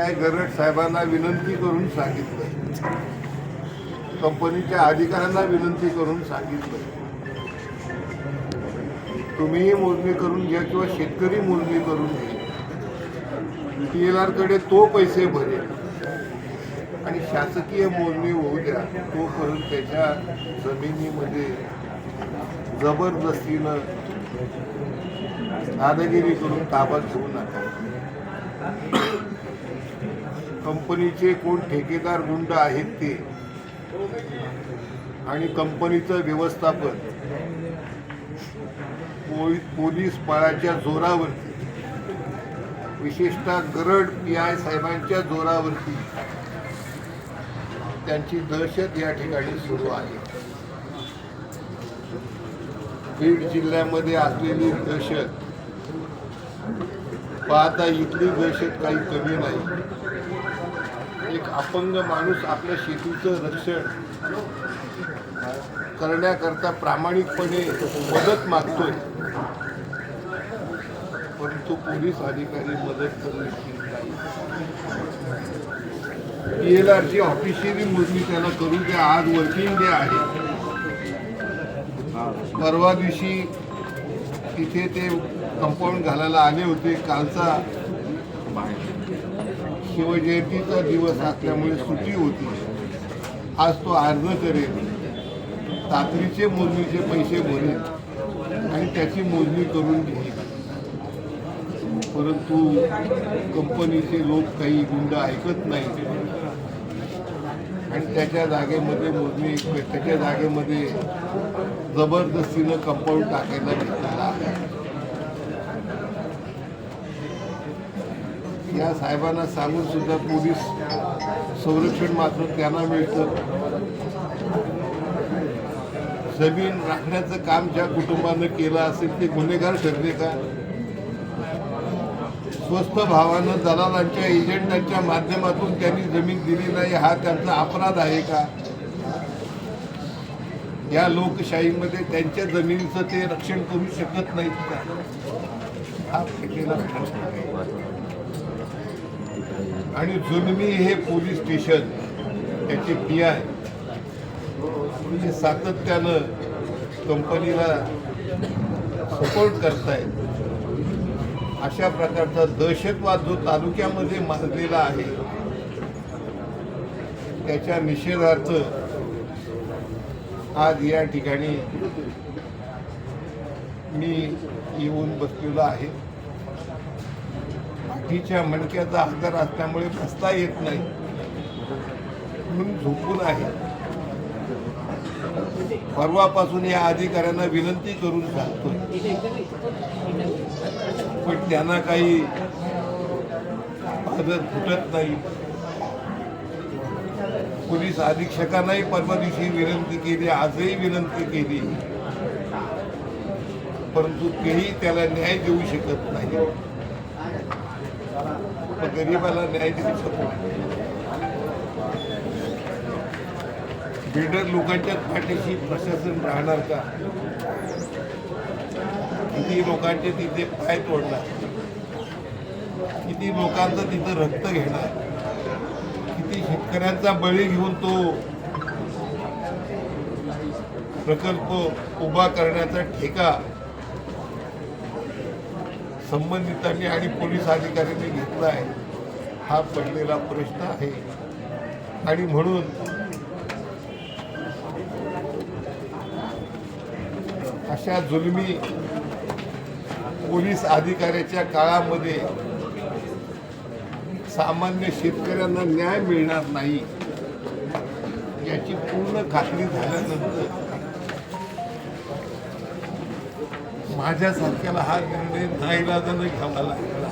P I Garad साहेबांना विनंती करून सांगितलं. कंपनीच्या अधिकाऱ्यांना विनंती करून सांगितलं. तुम्हीही मोजणी करून घ्या किंवा शेतकरी मोजणी करून घ्या. पी एल आरकडे तो पैसे भरेल आणि शासकीय मोजणी होऊ द्या तोपर्यंत त्याच्या जमिनीमध्ये जबरदस्तीनं दादागिरी करून ताबा घेऊ नका. कंपनीचे कोण ठेकेदार गुंड आहेत ते? आणि कंपनीचं व्यवस्थापन? पोलीस बळाच्या जोरावरती. विशेषतः गरड पी आय साहेबांच्या जोरावरती. त्यांची दहशत या ठिकाणी सुरू आहे. बीड जिल्ह्यामध्ये असलेली दहशत. पाहता इथली दहशत काही कमी नाही. एक अपंग माणूस आपल्या शेतीचं रक्षण करण्याकरता प्रामाणिकपणे मदत मागतोय. परंतु पोलीस अधिकारी मदत करू इच्छित नाही पी एल आरची ऑफिशियली मोजणी त्याला करू द्या आज वर्किंग डे आहे. परवा दिवशी तिथे ते कंपाऊंड घालायला आले होते कालचा शिवजयंतीचा दिवस असल्यामुळे सुट्टी होती. आज तो अर्ज करेल तातडीचे मोजणीचे पैसे भरेल. आणि त्याची मोजणी करून घेईल. परंतु कंपनीचे लोक काही गुंड ऐकत नाही. आणि त्याच्या जागेमध्ये मोजणी त्याच्या जागेमध्ये जबरदस्तीनं कंपाऊंड टाकायला घेतलेला आहे. या साहेबांना सांगून सुद्धा पोलीस संरक्षण मात्र त्यांना मिळतं. जमीन राखण्याचं काम ज्या कुटुंबानं केलं असेल ते गुन्हेगार ठरले का? स्वस्त भावानं दलालांच्या एजंटांच्या माध्यमातून त्यांनी जमीन दिली नाही हा त्यांचा अपराध आहे का? या लोकशाहीमध्ये त्यांच्या जमिनीचं ते रक्षण करू शकत नाहीत का? हा प्रश्न आहे. आणि जुलमी हे पोलीस स्टेशन त्याचे पी आय हे सातत्यानं कंपनीला सपोर्ट करतायत. अशा प्रकारचा दहशतवाद जो तालुक्यामध्ये माजलेला आहे त्याच्या निषेधार्थ आज या ठिकाणी मी येऊन बसलेलो आहे. पाठीच्या मणक्याचा आजार असल्यामुळे बसता येत नाही. म्हणून झोपून आहे. परवापासून या अधिकाऱ्यांना विनंती करून सांगतोय. पण त्यांना काही आदर फुटत नाही. पोलीस अधीक्षकांनाही परवा दिवशी विनंती केली आजही विनंती केली. परंतु तेही त्याला न्याय देऊ शकत नाही. मग गरिबाला न्याय देऊ शकतो. बिल्डर लोकांच्या पाठीशी प्रशासन राहणार का? किती लोकांचे तिथे पाय तोडणार? किती लोकांचं तिथं रक्त घेणार? किती शेतकऱ्यांचा बळी घेऊन तो प्रकल्प उभा करण्याचा ठेका संबंधितांनी आणि पोलीस अधिकाऱ्यांनी घेतला आहे. हा पडलेला प्रश्न आहे. आणि म्हणून अशा जुलमी पोलीस अधिकाऱ्याच्या काळामध्ये सामान्य शेतकऱ्यांना न्याय मिळणार नाही याची पूर्ण खात्री झाल्यानंतर माझ्यासारख्याला हा निर्णय नाईलाजानं घ्यावा लागला